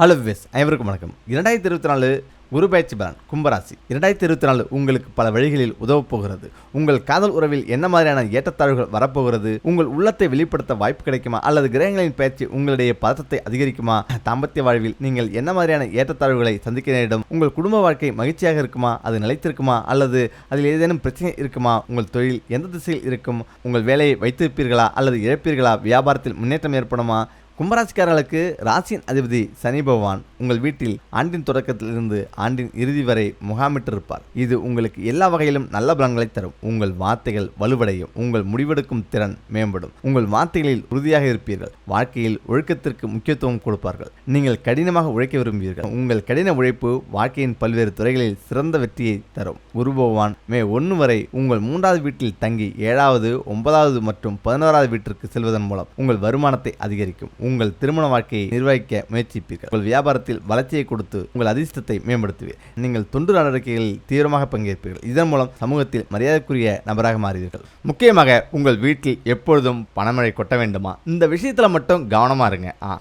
Hello wives அனைவருக்கும் வணக்கம். இரண்டாயிரத்தி இருபத்தி நாலு குரு பயிற்சி பலன் கும்பராசி. இரண்டாயிரத்தி இருபத்தி நாலு உங்களுக்கு பல வழிகளில் உதவப் போகிறது. உங்கள் காதல் உறவில் என்ன மாதிரியான ஏற்றத்தாழ்வுகள் வரப்போகிறது? உங்கள் உள்ளத்தை வெளிப்படுத்த வாய்ப்பு கிடைக்குமா? அல்லது கிரகங்களின் பயிற்சி உங்களுடைய பதற்றத்தை அதிகரிக்குமா? தாம்பத்திய வாழ்வில் நீங்கள் என்ன மாதிரியான ஏற்றத்தாழ்வுகளை சந்திக்க நேரிடும்? உங்கள் குடும்ப வாழ்க்கை மகிழ்ச்சியாக இருக்குமா? அது நிலைத்திருக்குமா? அல்லது அதில் ஏதேனும் பிரச்சனை இருக்குமா? உங்கள் தொழில் எந்த திசையில் இருக்கும்? உங்கள் வேலையை வைத்திருப்பீர்களா? அல்லது இழப்பீர்களா? வியாபாரத்தில் முன்னேற்றம் ஏற்படுமா? கும்பராசிக்காரர்களுக்கு ராசியின் அதிபதி சனி பகவான் உங்கள் வீட்டில் ஆண்டின் தொடக்கத்திலிருந்து ஆண்டின் இறுதி வரை முகாமிட்டிருப்பார். இது உங்களுக்கு எல்லா வகையிலும் நல்ல பலன்களை தரும். உங்கள் வார்த்தைகள் வலுவடையும். உங்கள் முடிவெடுக்கும் திறன் மேம்படும். உங்கள் வார்த்தைகளில் உறுதியாக இருப்பீர்கள். வாழ்க்கையில் ஒழுக்கத்திற்கு முக்கியத்துவம் கொடுப்பார்கள். நீங்கள் கடினமாக உழைக்க விரும்புவீர்கள். உங்கள் கடின உழைப்பு வாழ்க்கையின் பல்வேறு துறைகளில் சிறந்த வெற்றியை தரும். குரு பகவான் மே ஒன்று வரை உங்கள் மூன்றாவது வீட்டில் தங்கி ஏழாவது ஒன்பதாவது மற்றும் பதினோராவது வீட்டிற்கு செல்வதன் மூலம் உங்கள் வருமானத்தை அதிகரிக்கும். உங்கள் திருமண வாழ்க்கையை நிர்வகிக்க முயற்சிப்பீர்கள். உங்கள் வியாபாரத்தில் வளர்ச்சியை கொடுத்து உங்கள் அதிர்ஷ்டத்தை மேம்படுத்துவீர். நீங்கள் தொண்டு நடவடிக்கைகளில் தீவிரமாக பங்கேற்பீர்கள். இதன் மூலம் சமூகத்தில் மரியாதைக்குரிய நபராக மாறுவீர்கள். முக்கியமாக உங்கள் வீட்டில் எப்பொழுதும் பணமழை கொட்ட வேண்டுமா? இந்த விஷயத்தில் மட்டும் கவனமா இருங்க. ஆ,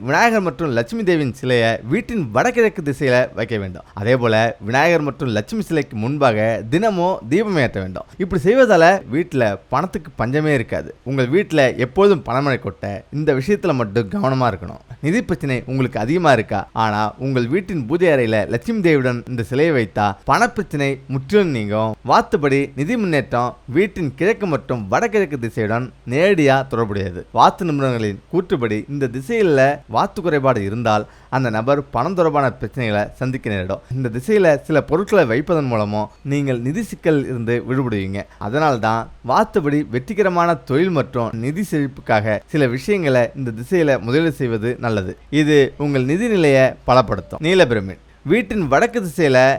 விநாயகர் மற்றும் லட்சுமி தேவியின் சிலையை வீட்டின் வடகிழக்கு திசையில் வைக்க வேண்டும். அதே போல விநாயகர் மற்றும் லட்சுமி சிலைக்கு முன்பாக தினமும் தீபம் ஏற்ற வேண்டும். இப்படி செய்வதால் வீட்டில் பணத்துக்கு பஞ்சமே இருக்காது. உங்கள் வீட்டில் எப்போதும் பணமழை கொட்ட இந்த விஷயத்தில் விஷயத்தில் மட்டும் கவனமாக இருக்கணும். நிதி பிரச்சனை உங்களுக்கு அதிகமாக இருக்கா? ஆனால் உங்கள் வீட்டின் பூஜை அறையில் லட்சுமி தேவியுடன் இந்த சிலையை வைத்தா பணப்பிரச்சனை முற்றிலும் நீங்கும். வாத்துப்படி நிதி முன்னேற்றம் வீட்டின் கிழக்கு மற்றும் வடகிழக்கு திசையுடன் நேரடியாக தொடர்புடையது. வாத்து நிபுணர்களின் கூற்றுப்படி இந்த திசையில் வாத்து குறைபாடு இருந்தால் அந்த நபர் பணம் தொடர்பான பிரச்சனைகளை சந்திக்க நேரிடும். இந்த திசையில சில பொருட்களை வைப்பதன் மூலமும் நீங்கள் நிதி சிக்கல் இருந்து விடுபடுவீங்க. அதனால்தான் வாத்துபடி வெற்றிகரமான தொழில் மற்றும் நிதி செழிப்புக்காக சில விஷயங்களை இந்த திசையில் முதலீடு செய்வது நல்லது. இது உங்கள் நிதி நிலையை பலப்படுத்தும். நீல பிரமிட் வீட்டின் வடக்கு திசையில்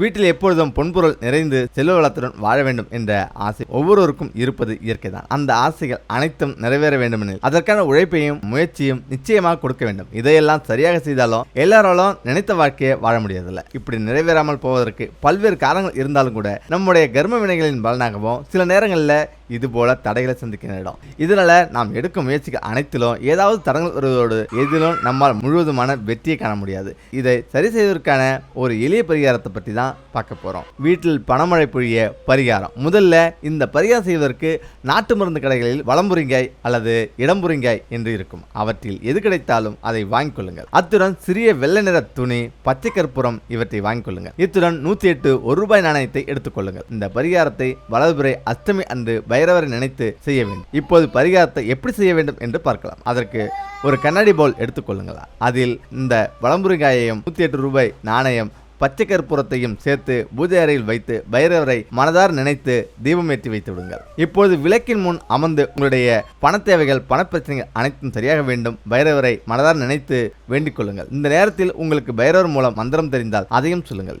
வீட்டில் எப்பொழுதும் பொன்பொருள் நிறைந்து செல்வ வளத்துடன் வாழ வேண்டும் என்ற ஆசை ஒவ்வொருவருக்கும் இருப்பது இயற்கைதான். அந்த ஆசைகள் அனைத்தும் நிறைவேற வேண்டுமெனில் அதற்கான உழைப்பையும் முயற்சியும் நிச்சயமாக கொடுக்க வேண்டும். இதையெல்லாம் சரியாக செய்தாலும் எல்லாராலும் நினைத்த வாழ்க்கையை வாழ முடியதில்லை. இப்படி நிறைவேறாமல் போவதற்கு பல்வேறு காரணங்கள் இருந்தாலும் கூட நம்முடைய கர்ம வினைகளின் பலனாகவும் சில நேரங்களில் இது போல தடைகளை சந்திக்க நேரிடும் இதனால நாம் எடுக்கும் முயற்சிகள் அனைத்திலும் ஏதாவது தடங்கள் வருவதோடு எதிலும் நம்மால் முழுவதுமான வெற்றியை காண முடியாது. இதை சரி செய்வதற்கான ஒரு எளிய பரிகாரத்தை பற்றி தான் பார்க்க போறோம். வீட்டில் பணமழை பொழிய பரிகாரம். முதல்ல இந்த பரிகாரம் செய்வதற்கு நாட்டு மருந்து கடைகளில் வளம்புரிங்காய் அல்லது இடம்புரிங்காய் என்று இருக்கும். அவற்றில் எது கிடைத்தாலும் அதை வாங்கிக் கொள்ளுங்கள். அத்துடன் சிறிய வெள்ளை நிற துணி பச்சை கற்பூரம் இவற்றை வாங்கிக் கொள்ளுங்கள். இத்துடன் நூத்தி எட்டு ஒரு ரூபாய் நாணயத்தை எடுத்துக்கொள்ளுங்கள் இந்த பரிகாரத்தை வலதுபுறை அஷ்டமி அன்று பைரவரை நினைத்து செய்ய வேண்டும். இப்போது பரிகாரத்தை எப்படி செய்ய வேண்டும் என்று பார்க்கலாம். அதற்கு ஒரு கண்ணாடி பவுல் எடுத்துக்கொள்ளுங்கள் அதில் இந்த வளம்புரிகாயையும் நூற்றி எட்டு ரூபாய் நாணயம் பச்சை கற்பூரத்தையும் சேர்த்து பூஜை அறையில் வைத்து பைரவரை மனதார் நினைத்து தீபம் ஏற்றி வைத்து விடுங்கள். இப்போது விளக்கின் முன் அமர்ந்து உங்களுடைய பண தேவைகள் பணப்பிரச்சனைகள் அனைத்தும் சரியாக வேண்டும். பைரவரை மனதார் நினைத்து வேண்டிக் கொள்ளுங்கள். இந்த நேரத்தில் உங்களுக்கு பைரவர் மூலம் மந்திரம் தெரிந்தால் அதையும் சொல்லுங்கள்.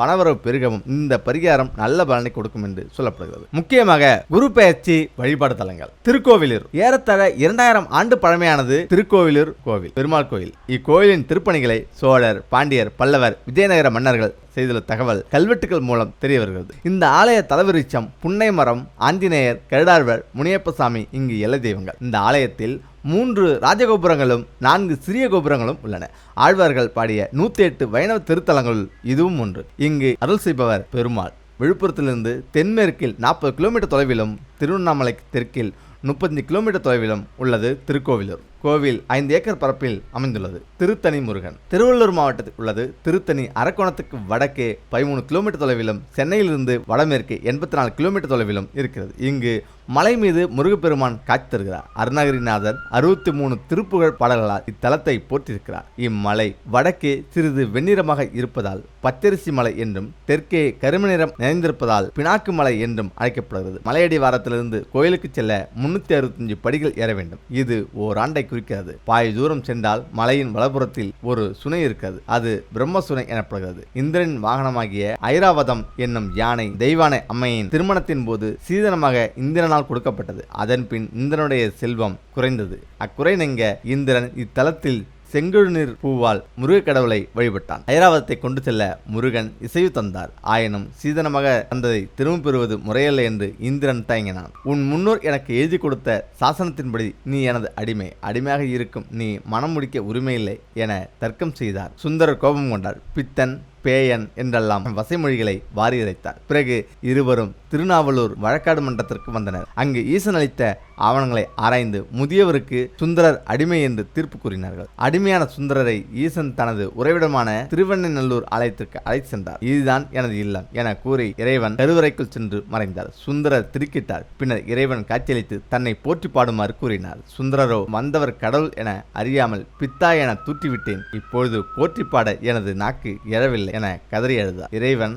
பணவரவு பெருகவும் இந்த பரிகாரம் நல்ல பலனை கொடுக்கும் என்று சொல்லப்படுகிறது. முக்கியமாக குரு பெயர்ச்சி வழிபாடு தலங்கள் திருக்கோவிலூர். ஏறத்தாழ இரண்டாயிரம் ஆண்டு பழமையானது திருக்கோவிலூர் கோவில். பெருமாள் கோயில். இக்கோயிலின் திருப்பணிகளை சோழர் பாண்டியர் பல்லவர் விஜயநகர மன்னர்கள் செய்துள்ள தகவல் கல்வெட்டுகள் மூலம் தெரிய வருகிறது இந்த ஆலய தலவிருச்சம் புன்னை மரம் ஆஞ்சநேயர் கருடாழ்வர் முனியப்பசாமி இங்கு எல்லை தெய்வங்கள். இந்த ஆலயத்தில் மூன்று ராஜகோபுரங்களும் நான்கு சிறிய கோபுரங்களும் உள்ளன. ஆழ்வார்கள் பாடிய நூற்றி எட்டு வைணவ திருத்தலங்களுள் இதுவும் ஒன்று. இங்கு அருள் செய்பவர் பெருமாள். விழுப்புரத்திலிருந்து தென்மேற்கில் நாற்பது கிலோமீட்டர் தொலைவிலும் திருவண்ணாமலை தெற்கில் முப்பத்தஞ்சு கிலோமீட்டர் தொலைவிலும் உள்ளது திருக்கோவிலூர். கோவில் ஐந்து ஏக்கர் பரப்பில் அமைந்துள்ளது. திருத்தணி முருகன். திருவள்ளூர் மாவட்டத்தில் உள்ளது திருத்தணி அரக்கோணத்துக்கு வடக்கே பதிமூணு கிலோமீட்டர் தொலைவிலும் சென்னையிலிருந்து வடமேற்கு எண்பத்தி நாலு கிலோமீட்டர் தொலைவிலும் இருக்கிறது. இங்கு மலை மீது முருகப்பெருமான் காட்சி தருகிறார். அருணகிரிநாதர் அறுபத்தி மூணு திருப்புகழ் பாடல்களால் இத்தலத்தை போற்றியிருக்கிறார் இம்மலை வடக்கே சிறிது வெண்ணிறமாக இருப்பதால் பச்சரிசி மலை என்றும் தெற்கே கரும நிறம் நிறைந்திருப்பதால் பினாக்கு மலை என்றும் அழைக்கப்படுகிறது. மலையடி வாரத்திலிருந்து கோயிலுக்கு செல்ல முன்னூத்தி அறுபத்தஞ்சு படிகள் ஏற வேண்டும். இது ஓராண்டை குறிக்கிறது பாய் தூரம் சென்றால் மலையின் வலப்புறத்தில் ஒரு சுனை இருக்கிறது அது பிரம்ம சுனை எனப்படுகிறது. இந்திரன் வாகனமாகிய ஐராவதம் என்னும் யானை தெய்வானை அம்மையின் திருமணத்தின் போது சீதனமாக இந்திரனால் கொடுக்கப்பட்டது. அதன் பின் இந்திரனுடைய செல்வம் குறைந்தது. அக்குறை நீங்க இந்திரன் இத்தலத்தில் செங்கழுநீர் பூவால் முருக கடவுளை வழிபட்டான். ஐராவதத்தை கொண்டு செல்ல முருகன் இசைவு தந்தார். ஆயினும் சீதனமாக தந்ததை திரும்ப பெறுவது முறையல்ல என்று இந்திரன் தயங்கினான். உன் முன்னோர் எனக்கு எழுதி கொடுத்த சாசனத்தின்படி நீ எனது அடிமை. அடிமையாக இருக்கும் நீ மனம் முடிக்க உரிமையில்லை என தர்க்கம் செய்தார். சுந்தரர் கோபம் கொண்டார். பித்தன் பேயன் என்றெல்லாம் வசைமொழிகளை வாரி இறைத்தார். பிறகு இருவரும் திருநாவலூர் வழக்காடு மன்றத்திற்கு வந்தனர். அங்கு ஈசன் அளித்த ஆவணங்களை ஆராய்ந்து முதியவருக்கு சுந்தரர் அடிமை என்று தீர்ப்பு கூறினார்கள். அடிமையான சுந்தரரை ஈசன் தனது உறைவிடமான திருவண்ணநல்லூர் ஆலயத்திற்கு அழைத்து சென்றார். இதுதான் எனது இல்லம் என கூறி இறைவன் கருவறைக்குள் சென்று மறைந்தார். சுந்தரர் திருக்கிட்டார். பின்னர் இறைவன் காட்சியளித்து தன்னை போற்றி பாடுமாறு கூறினார். சுந்தரரோ வந்தவர் கடவுள் என அறியாமல் பித்தா என தூற்றிவிட்டேன். இப்பொழுது போற்றி பாட எனது நாக்கு எழவில்லை என கதறி எழுதார் இறைவன்